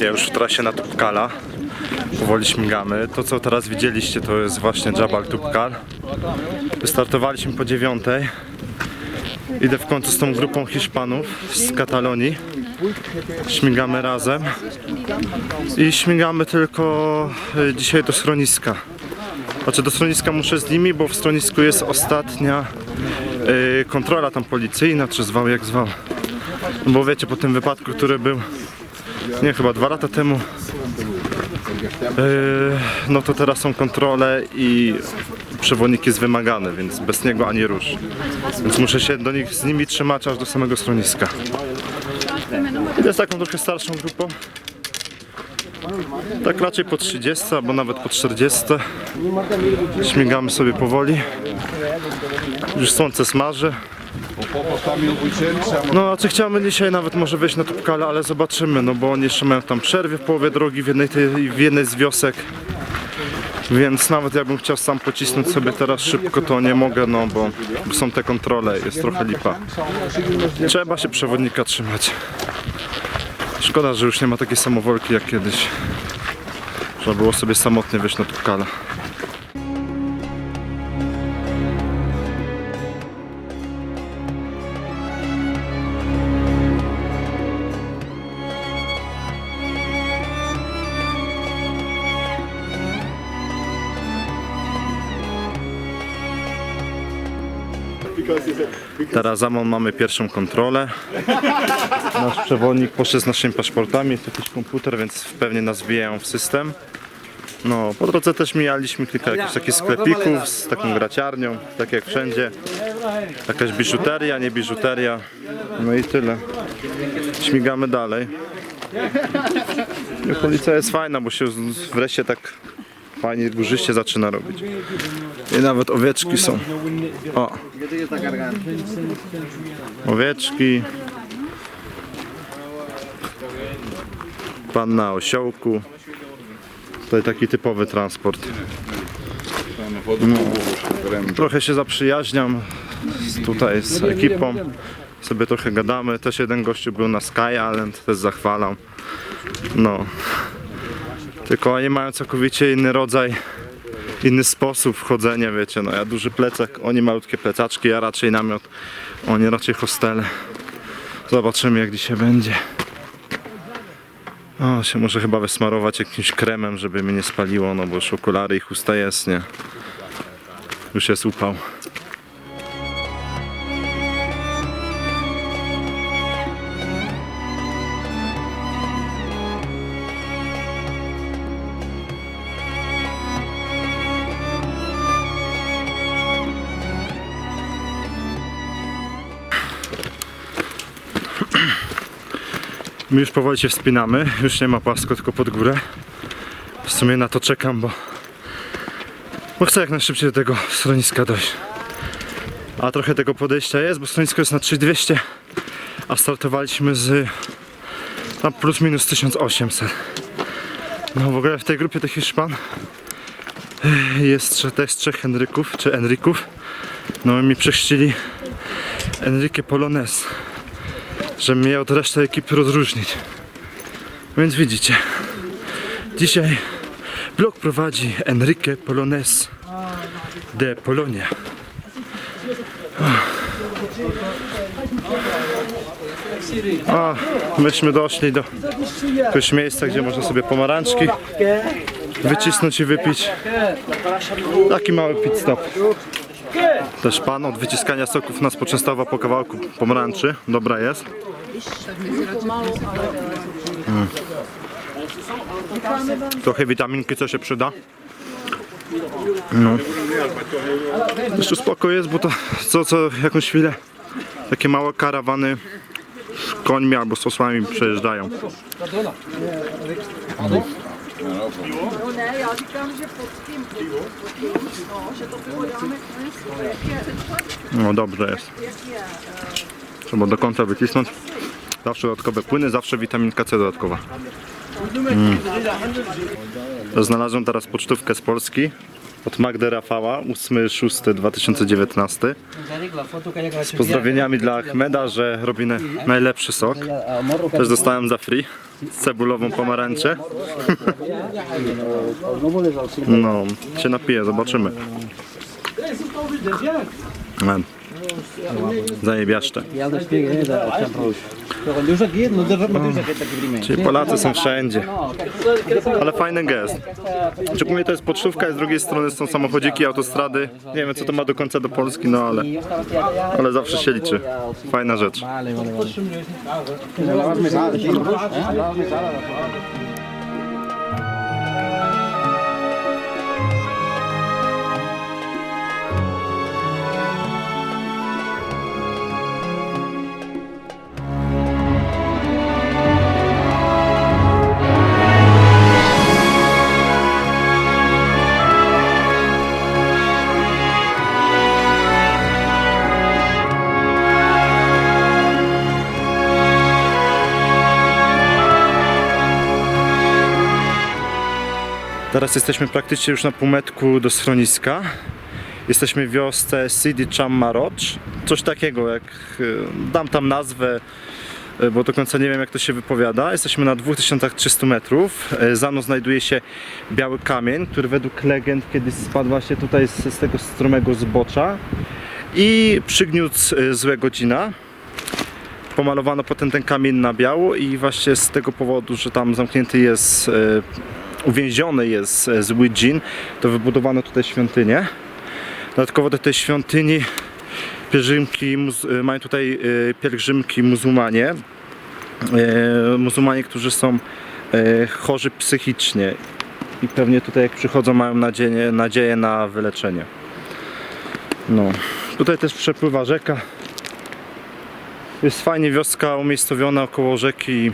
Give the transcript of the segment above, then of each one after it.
Ja już w trasie na Tupkala. Powoli śmigamy. To co teraz widzieliście to jest właśnie Jabal Tupkal. Wystartowaliśmy po dziewiątej. Idę w końcu z tą grupą Hiszpanów z Katalonii. Śmigamy razem. I śmigamy tylko y, dzisiaj do schroniska. Znaczy do schroniska muszę z nimi, bo w schronisku jest ostatnia y, kontrola tam policyjna, czy zwał jak zwał. Bo wiecie, po tym wypadku, który był nie chyba dwa lata temu, yy, no to teraz są kontrole i przewodnik jest wymagany, więc bez niego ani rusz. Więc muszę się do nich z nimi trzymać aż do samego schroniska. Idę z taką trochę starszą grupą. Tak raczej po 30 albo nawet po 40. Śmigamy sobie powoli. Już słońce smaży. No, czy chciałbym dzisiaj nawet może wejść na Tupkale, ale zobaczymy, no bo oni jeszcze mają tam przerwie w połowie drogi w jednej, tej, w jednej z wiosek. Więc nawet jakbym chciał sam pocisnąć sobie teraz szybko, to nie mogę, no bo są te kontrole, jest trochę lipa. Trzeba się przewodnika trzymać. Szkoda, że już nie ma takiej samowolki jak kiedyś. Trzeba było sobie samotnie wyjść na Tupkale. Teraz za mamy pierwszą kontrolę. Nasz przewodnik poszedł z naszymi paszportami, jest jakiś komputer, więc pewnie nas wbijają w system. No, po drodze też mijaliśmy kilka jakichś takich sklepików z taką graciarnią, tak jak wszędzie. Jakaś biżuteria, nie biżuteria. No i tyle. Śmigamy dalej. I Okolica jest fajna, bo się wreszcie tak fajnie górzyście zaczyna robić. I nawet owieczki są. O. Owieczki. Pan na osiołku. Tutaj taki typowy transport. Trochę się zaprzyjaźniam tutaj z ekipą. Sobie trochę gadamy. Też jeden gościu był na Sky Island, też zachwalam. No. Tylko oni mają całkowicie inny rodzaj, inny sposób wchodzenia, wiecie. No ja duży plecak, oni malutkie plecaczki, ja raczej namiot, oni raczej hostele. Zobaczymy jak dzisiaj będzie. O, się muszę chyba wysmarować jakimś kremem, żeby mnie nie spaliło, no bo już okulary i chusta jest, nie? Już jest upał. My już powoli się wspinamy, już nie ma płasko, tylko pod górę. W sumie na to czekam, bo, bo chcę jak najszybciej do tego schroniska dojść. A trochę tego podejścia jest, bo schronisko jest na 3200, a startowaliśmy z tam plus minus 1800. No w ogóle w tej grupie tych Hiszpan jest też trzech Henryków, czy Enrików. No mi przechrzcili Enrique Polones żeby mnie od reszty ekipy rozróżnić. Więc widzicie, dzisiaj blog prowadzi Enrique Polones de Polonia. A, myśmy doszli do jakiegoś miejsca, gdzie można sobie pomarańczki wycisnąć i wypić. Taki mały pit stop. Też pan od wyciskania soków nas poczęstował po kawałku pomarańczy. Dobra jest. Mm. Trochę witaminki, co się przyda. No. Jeszcze spoko jest, bo to co, co jakąś chwilę takie małe karawany końmi albo z osłami przejeżdżają. No, No dobrze jest. Trzeba do końca wycisnąć. Zawsze dodatkowe płyny, zawsze witaminka C dodatkowa. Mm. Znalazłem teraz pocztówkę z Polski. od Magdy Rafała, 8.6.2019. Z pozdrowieniami dla Ahmeda, że robi na, najlepszy sok. Też dostałem za free cebulową pomarańczę. No, się napiję, zobaczymy. Zajebiaszcze. Czyli Polacy są wszędzie. Ale fajny gest. Szczególnie to jest pocztówka z drugiej strony są samochodziki, autostrady. Nie wiem co to ma do końca do Polski, no ale, ale zawsze się liczy. Fajna rzecz. Teraz jesteśmy praktycznie już na półmetku do schroniska. Jesteśmy w wiosce Sidi Chammaroch. Coś takiego jak e, dam tam nazwę, e, bo do końca nie wiem jak to się wypowiada. Jesteśmy na 2300 metrów. E, Za mną znajduje się biały kamień, który według legend kiedyś spadł właśnie tutaj z, z tego stromego zbocza i przygniótł złe godzina pomalowano potem ten kamień na biało i właśnie z tego powodu, że tam zamknięty jest, uwięziony jest e, zły dżin, to wybudowano tutaj świątynię. Dodatkowo do tej świątyni pielgrzymki, e, mają tutaj e, pielgrzymki muzułmanie, muzułmanie, którzy są chorzy psychicznie i pewnie tutaj jak przychodzą mają nadzieję, nadzieję na wyleczenie. No. Tutaj też przepływa rzeka. Jest fajnie wioska umiejscowiona około rzeki.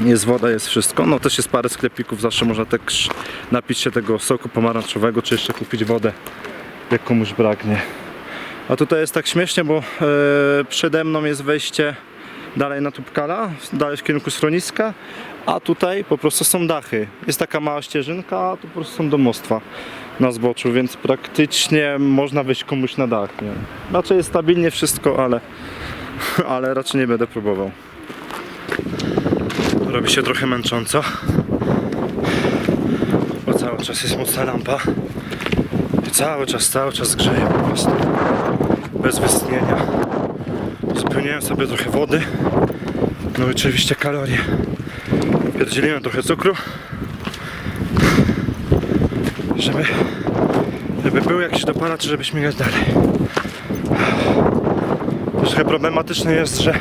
Jest woda, jest wszystko. No też jest parę sklepików, zawsze można też napić się tego soku pomarańczowego, czy jeszcze kupić wodę, jak komuś braknie. A tutaj jest tak śmiesznie, bo e, przede mną jest wejście dalej na Tubkala, dalej w kierunku schroniska, a tutaj po prostu są dachy. Jest taka mała ścieżynka, a tu po prostu są domostwa na zboczu, więc praktycznie można wejść komuś na dach. Nie? Raczej jest stabilnie wszystko, ale ale raczej nie będę próbował. Robi się trochę męcząco, bo cały czas jest mocna lampa i cały czas, cały czas grzeje po prostu, bez wystchnienia. Zupełniłem sobie trochę wody, no i oczywiście kalorie. Pierdzieliłem trochę cukru, żeby, żeby był jakiś dopalacz, żeby śmigać dalej. Troszkę problematyczne jest, że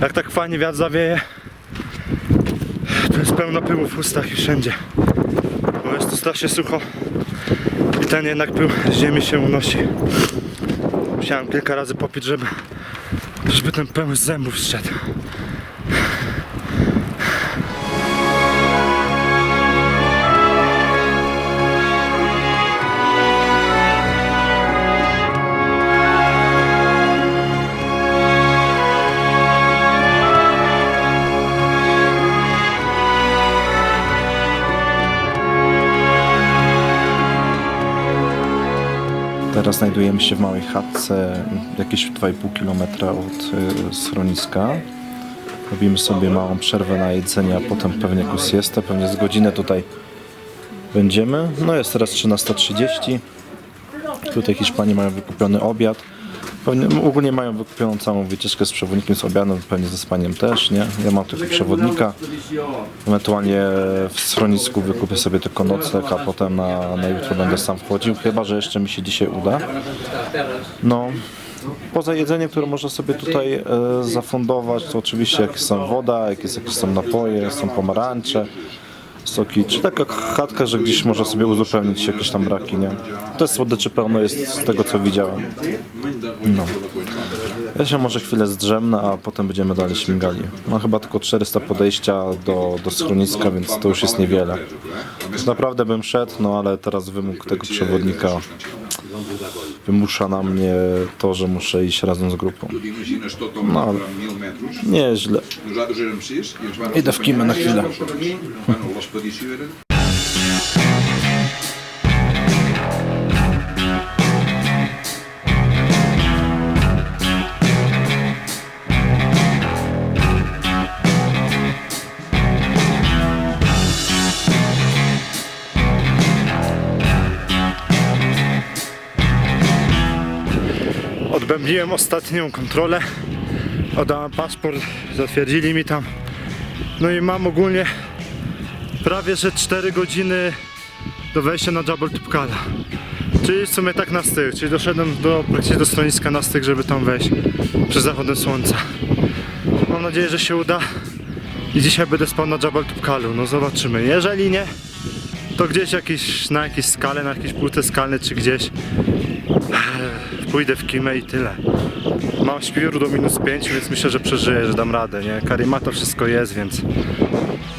jak tak fajnie wiatr zawieje, jest pełno pyłu w ustach i wszędzie. Bo jest tu strasznie sucho i ten jednak pył z ziemi się unosi. Musiałem kilka razy popić, żeby, żeby ten z zębów zszedł. Znajdujemy się w małej chatce, jakieś 2,5 km od y, schroniska. Robimy sobie małą przerwę na jedzenie, a potem pewnie jakąś siestę, pewnie z godzinę tutaj będziemy. No jest teraz 13.30. Tutaj Hiszpanie mają wykupiony obiad. Pewnie, ogólnie mają wykupioną całą wycieczkę z przewodnikiem, z obiadem, pewnie ze spaniem też, nie? Ja mam tylko przewodnika. Ewentualnie w schronisku wykupię sobie tylko nocleg, a potem na, na jutro będę sam wchodził, chyba że jeszcze mi się dzisiaj uda. No, poza jedzeniem, które można sobie tutaj e, zafundować, to oczywiście jak są woda, jak jest, jakieś są napoje, są pomarańcze, soki, czy taka chatka, że gdzieś można sobie uzupełnić jakieś tam braki, nie? To jest słodyczy pełno jest z tego, co widziałem. No. Ja się może chwilę zdrzemnę, a potem będziemy dalej śmigali. Mam chyba tylko 400 podejścia do, do schroniska, więc to już jest niewiele. Naprawdę bym szedł, no ale teraz wymóg tego przewodnika wymusza na mnie to, że muszę iść razem z grupą. No. Nieźle. Idę w kimę na chwilę. Wypełniłem ostatnią kontrolę. Oddałem paszport, zatwierdzili mi tam. No i mam ogólnie prawie że 4 godziny do wejścia na Jabal Tupkala. Czyli w sumie tak na styk, czyli doszedłem do, praktycznie do stoniska na żeby tam wejść przed zachodem słońca. Mam nadzieję, że się uda i dzisiaj będę spał na Jabal Tupkalu, no zobaczymy. Jeżeli nie, to gdzieś jakiś, na jakiejś skale, na jakiejś płyty skalnej czy gdzieś pójdę w kimę i tyle. Mam śpiwór do minus 5, więc myślę, że przeżyję, że dam radę, nie? Karimata wszystko jest, więc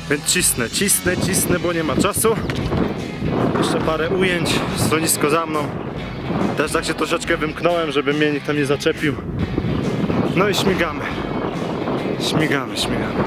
więc cisnę, cisnę, cisnę, bo nie ma czasu. Jeszcze parę ujęć, stronisko za mną. Też tak się troszeczkę wymknąłem, żeby mnie nikt tam nie zaczepił. No i śmigamy. Śmigamy, śmigamy.